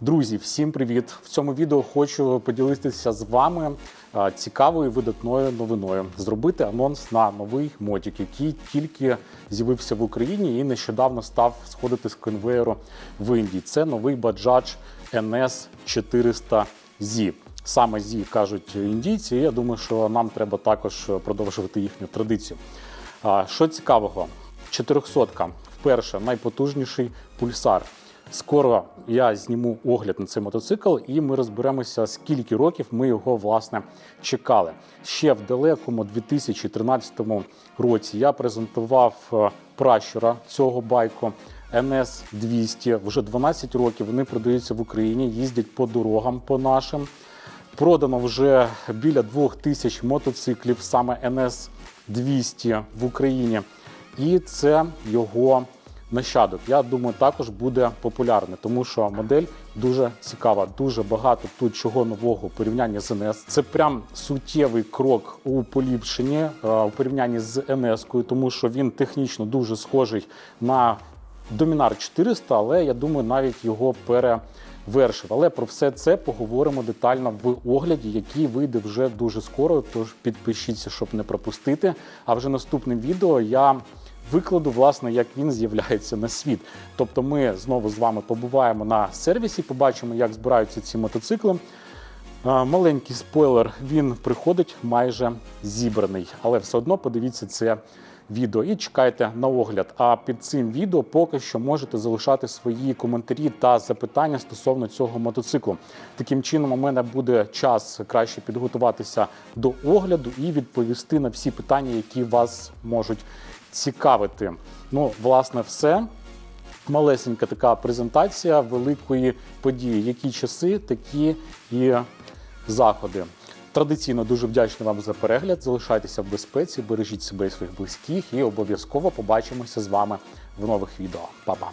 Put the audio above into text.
Друзі, всім привіт! В цьому відео хочу поділитися з вами цікавою видатною новиною. Зробити анонс на новий мотик, який тільки з'явився в Україні і нещодавно став сходити з конвеєру в Індії. Це новий Bajaj NS 400Z. Саме зі кажуть індійці. і Я думаю, що нам треба також продовжувати їхню традицію. Що цікавого, 400-ка вперше найпотужніший пульсар. Скоро я зніму огляд на цей мотоцикл, і ми розберемося, скільки років ми його власне чекали. Ще в далекому 2013 році я презентував е, пращура цього байку. NS 200 вже 12 років. Вони продаються в Україні, їздять по дорогам по нашим. Продано вже біля двох тисяч мотоциклів, саме NS 200 в Україні. І це його нащадок. Я думаю, також буде популярний, тому що модель дуже цікава. Дуже багато тут чого нового у порівнянні з NS. Це прям суттєвий крок у поліпшенні е, у порівнянні з NS-кою, тому що він технічно дуже схожий на Домінар 400, але я думаю, навіть його перевершив. Але про все це поговоримо детально в огляді, який вийде вже дуже скоро. Тож підпишіться, щоб не пропустити. А вже наступним відео я викладу, власне, як він з'являється на світ. Тобто, ми знову з вами побуваємо на сервісі, побачимо, як збираються ці мотоцикли. Маленький спойлер, він приходить майже зібраний, але все одно подивіться це відео і чекайте на огляд. А під цим відео поки що можете залишати свої коментарі та запитання стосовно цього мотоциклу. Таким чином, у мене буде час краще підготуватися до огляду і відповісти на всі питання, які вас можуть цікавити. Ну, власне, все. Малесенька така презентація великої події. Які часи, такі і заходи. Традиційно дуже вдячний вам за перегляд. Залишайтеся в безпеці, бережіть себе і своїх близьких, і обов'язково побачимося з вами в нових відео. Па-па!